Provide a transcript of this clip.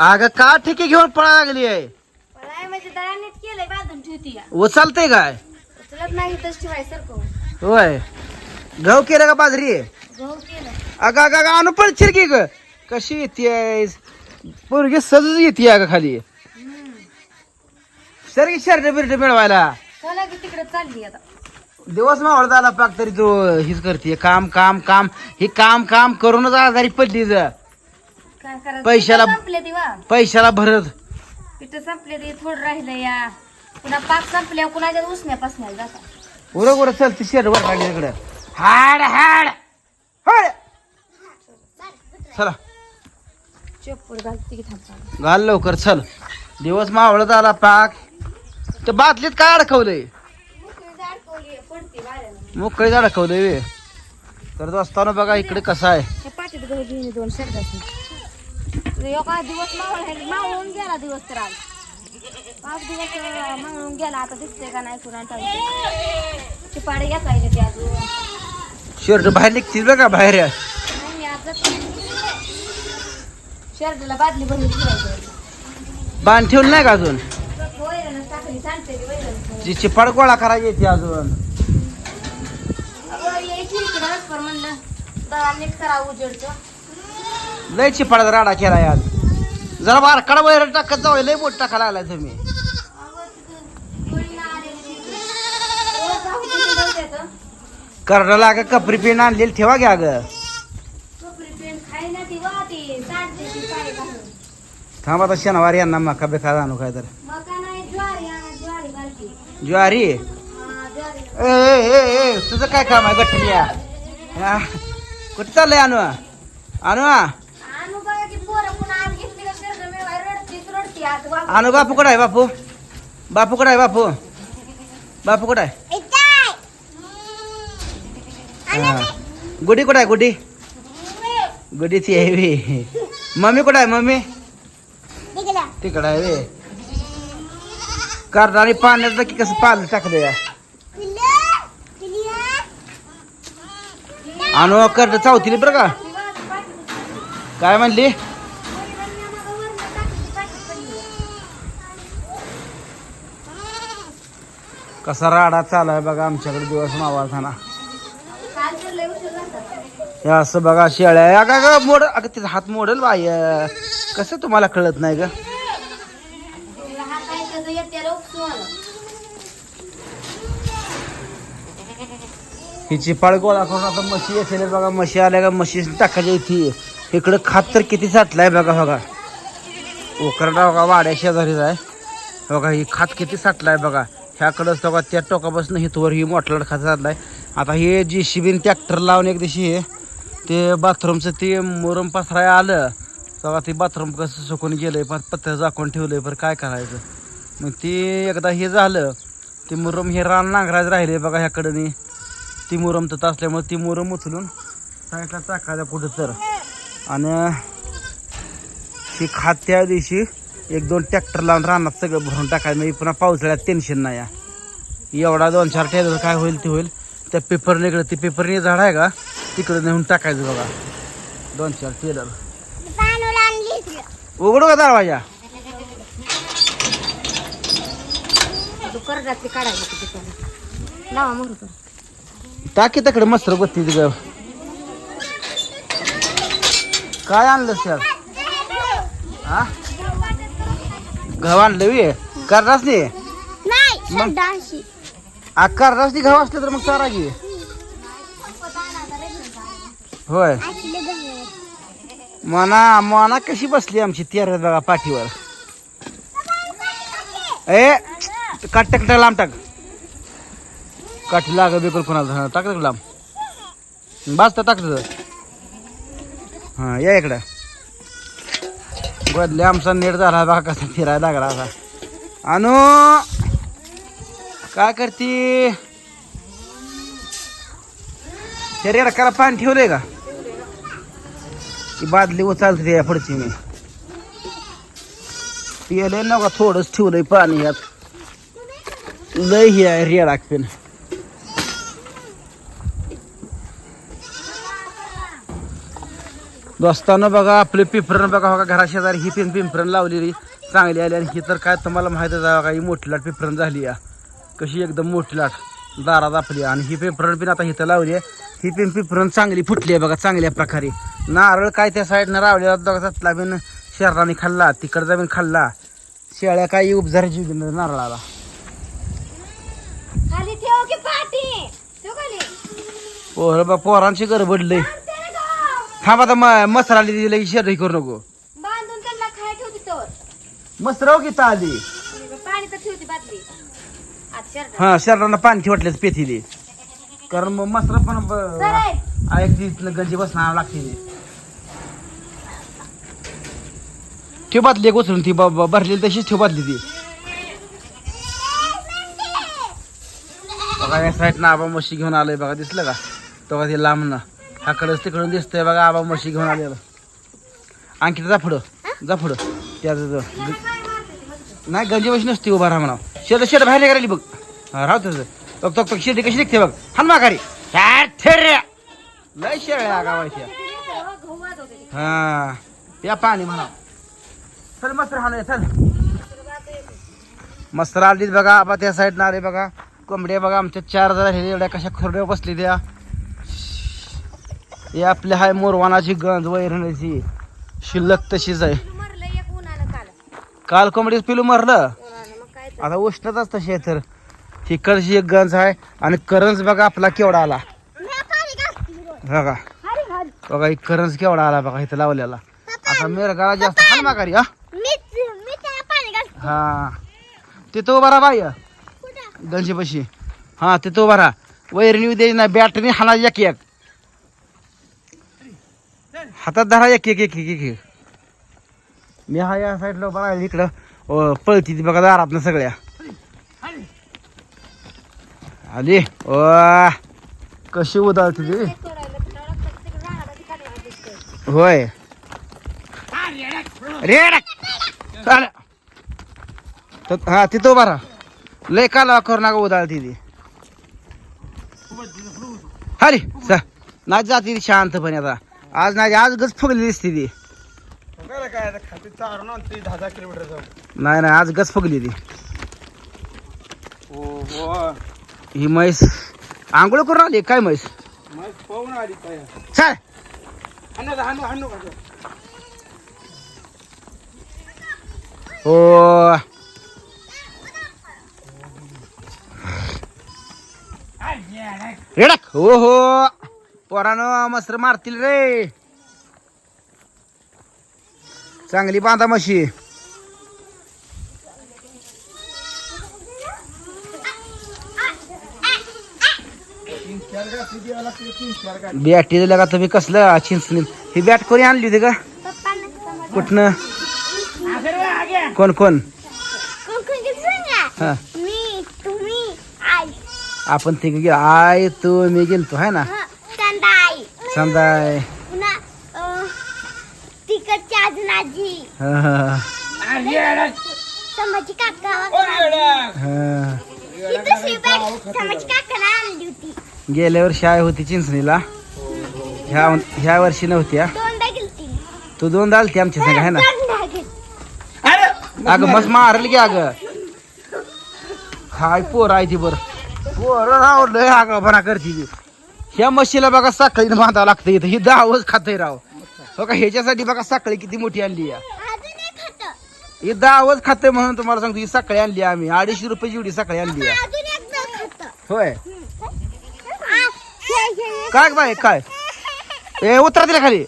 अगं का ठेके घेऊन पळा लागली आहे मला म्हणजे दळा नीट केलंय बांधून ठेवती या उचलते काय? उचलत नाही होय. गहू केलं का बाजरी? गहू केलं. अगं अगं अगं आणू पण चिरकी ग. कशी येते पोरगी सजच येते अगं खाली. सर शर्ट बिर्ट मिळवायला. चला की तिकडे चालली आता. दिवस मावळत आला पाक तरी तू. हीच करते काम काम काम. हे काम काम करूनच आजारी पडली ज काय करायचं? पैशाला- पिठं संपले दिवा. पैशाला भरत. पिठं संपले ते थोडं राहिलं या. पुन्हा पाक संपल्या कुणाच्या उसण्या पासण्याला जाता उरक उरक चल ती शेर वर लागली तिकडे हाड हाड! हाड चला. चप्पल घालते की थांबता घाल लवकर चल. दिवस मावळत आला पाक. तर बाटलीत काय अडकवलंय? पडते वाऱ्यानं मोकळे अडकवलंय वे. तर असताना बघा इकडे कसं आहे. हे पाठीत गहू घेऊन ये दोन शर्टाचे एका दिवस मावळ मावळून गेला दिवस तर आज पाच दिवस मावळून गेला. आता दिसते का नाही कुणा ते पाडे घ्यायचे ते अजून. शर्ट बाहेर निघतील बघा बाहेर. नाही मी आज शर्टला बादली भरून बांध ठेवलं नाही का अजून? ती चिपाड गोळा करायची येते अजून. यायची इकडं म्हणलं. दळा नीट करा उजेडचं लय चिपाडाचा राडा केला आज जरा बारकाडा वैर टाकत जाऊ लय मोठ टाका लागलाय तुम्ही. अगं. करडा लाग कपरी पिन आणलेली ठेवा घ्या ग. कपडे पेंट खाई ना ती वा ती सांडते ती पाय घालून थांब आता शनिवारी यांना मका बेकार आणू काय तर. ज्वारी हा, ए ए ए ए तुझं काय काम आहे हा, कुठं चाललंय आणू आणू आणू बापू कुठं आहे बापू? बापू कुठं आहे बापू? बापू कुठं आहे? हा. गुडी कुठं आहे गुडी? गुडी ती आहे मम्मी कुठं आहे मम्मी? तिकडं आहे वे. आणि पाण्याचं की कसं पाणी टाकलं या आणू कर चावतील बरं का? काय म्हणली? कसा राडा चालाय बघा आमच्याकडे दिवस मावाळताना हे असं बघा शेळ्या. या का ग मोड अगं तिचा हात मोडल बाय कसं तुम्हाला कळत नाही ग? हिची पाळ गोळा करून आता म्हशी असेल बघा म्हशी आल्या का म्हशी टाकायची इथे. इकडं खात तर किती साठलाय बघा बघा. ओकरडा बघा वाड्या शेजारीच आहे. बघा ही खात किती साठलाय बघा. ह्याकडंच बघा त्या टोकापासून हितवर ही मोठला खात चाललाय. आता हे जी शिबीन ट्रॅक्टर लावून एक दिवशी हे ते बाथरूमचं ते मुरम पसराय आलं. तेव्हा ते बाथरूम कसं सुकून गेलंय पण पत्त्या झाकून ठेवलंय पण काय करायचं. मग ते एकदा हे झालं ते मुरम हे रान नांगरायचं राहिले बघा ह्याकडं ती मुरम तर असल्यामुळे ती मुरम उचलून साईडला चाकायला कुठं तर. आणि ती खात त्या दिवशी एक दोन ट्रॅक्टर लावून रानात सगळं भरून टाकायचं. म्हणजे पुन्हा पावसाळ्यात टेन्शन नाही या. एवढा दोन चार टेलर काय होईल ते होईल. त्या पेपरने इकडे ती पेपरने झाड आहे का? तिकडे नेऊन टाकायचं बघा. दोन चार टेलर उघडू का दरवाजा? टाकी तिकडे मस्त बत्ती ग. काय आणलं सर हा? गहू आणलं वे करणारच नाही. मग? आ करणारच नाही गहू असलं तर मग चारा घे. होय. मना मना कशी बसली आमची तेर बघा पाठीवर. ए काट टाक टाक लांब टाक. काठी लाग बिलकुल कोणाला टाक टाक लांब. बस तर टाक हां या इकडं. बदले आमचा नेट झाला बा कसा फिरायला लागला असा अनु काय करती? शरीर करा पाणी ठेवलंय का? ती बादली उचलते त्या पुढची मी. पिले नका थोडंच ठेवलंय पाणी यात. लय ही आहे रेडाक पेन दोस्तानं बघा आपले पिंपरण बघा बघा घरा शेजारी ही पिं पिंपरण लावलेली. चांगली आली आणि ही तर काय तुम्हाला माहितच आहे बघा ही मोठी लाट पिंपरण झाली या. कशी एकदम मोठी लाट दारात आपली. आणि ही पिंपरण पण आता इथं लावली आहे. ही पिं पिंपरण चांगली फुटली आहे बघा चांगल्या प्रकारे. नारळ काय त्या साईडनं रावलेला बघा त्यातला बिन शहराने खाल्ला तिकडचा बिन खाल्ला. शेळ्या काही उपजार जीव नारळाला. पोर बा पोरांची गडबडले आणते रे गं. थांब आता म- मसर आली दिली की शेर करू नको. बांधून त्यांना खाय ठेवती तर मसराव की आली पाणी तर ठेवती बादली. आता शर्ट हा शरीराला पाणी ठेवटल्याच पेथीले. कारण मग मसरा पण ब- सर ऐकती गंजी बसणार लागते ती. ठेव बादली एक उचलून ती ब- ब- भरलेली तशीच ठेव बादली ती. बघा या साईडनं आबा म्हशी घेऊन आलोय बघा दिसलं का? तो का ते लांबनं. ह्याकडंच तिकडून दिसतंय बघा आबा म्हशी घेऊन आलेला. आणखी जा पुढं. जा पुढं. त्या नाही गंजी म्हशी नसते उभा राहा म्हणा शेड शेड बाहेर निघाली बघ. राहू राहतो बघ तक तक शेडी कशी निघते बघ. हान माघारी. ह्या ठेऱ्या. लय शेळ्या गावाच्या. हा या पाणी म्हणा चल मस्त राहणार चल. मस्त आलीत बघा आबा त्या साईड आले बघा. कोंबड्या बघा आमच्या चार जरा हे एवढ्या कशा खुरड्या बसली त्या हे आपल्या हाय मोरवानाची गंज वैरणीची. शिल्लक तशीच आहे. काल. कोंबडीच पिलू मरलं? आता उष्णताच तशी आहे तर तिकडची एक गंज आहे आणि करंज बघा आपला केवढा आला. बघा. बघा एक करंज केवढा आला बघा इथं लावलेला. आता मिरगाला जास्त हा. हा हा. तिथं उभा राहा बाई. गंजीपाशी. हा तिथं उभा राहा. वैरणी द्यायची नाही बॅटरी हाना एक एक हातात धरा एक एक एक एक एक मी हा या साईडला उभा इकडं. पळती ती बघा दारात सगळ्या. आली. ओ कशी उदाळती ती? होय. रेड हा तिथं उभा राहा. लय काला करू नका उदाळती ती. हरी नाही जाती ती शांतपणे आता. आज नाही आज गच फुगली दिसते ती. काय आता खाते चारून आणते दहा दहा किलोमीटर जाऊन. नाही नाही आज गच फुगली ती. हो हो ही म्हैस. आंघोळ करून आली काय म्हैस? मग पाहून आली काय? चाल. हाणू हाणू हाणू का हो. रेडक हो हो. पोरानं मस्त मारतील रे. चांगली बांधा म्हशी. तीन चार गाठी द्यावं लागते तीन चार गाठी बॅटी दिल्या का तुम्ही? कसलं? चिंचणी. ही बॅट कोणी आणली होती का? कुठनं? कोण कोण? आपण ते आय तू मी गेलतो है ना? संदाय. पुन्हा तिकडची अजून आजी. हा, हा, समाजी काका. हा. ही. दुसरी बॅग समाजी काकाला आणली होती. गेल्या वर्षी आय होती चिंचणीला. ह्या ह्या वर्षी नव्हती हा. दोनदा गेलती. तू दोनदा आलती आमच्या संग है ना? दोनदा गेलती. अगं मस्त मारल की अगं. हाय पोर आहे ती बर. पोर राव लय अगं बना करते ती. ह्या म्हशीला बघा साखळीनं बांधावं लागतं इथं. ही दहावच खातय राव. हो का ह्याच्यासाठी बघा साखळी किती मोठी आणली या. खातं. ही दहावच खातंय म्हणून तुम्हाला सांगतो ही साखळी आणली आम्ही. अडीचशे रुपयाची एवढी साखळी आणली या. खातं. होय. काय बाय काय? ए उतरा तिला खाली.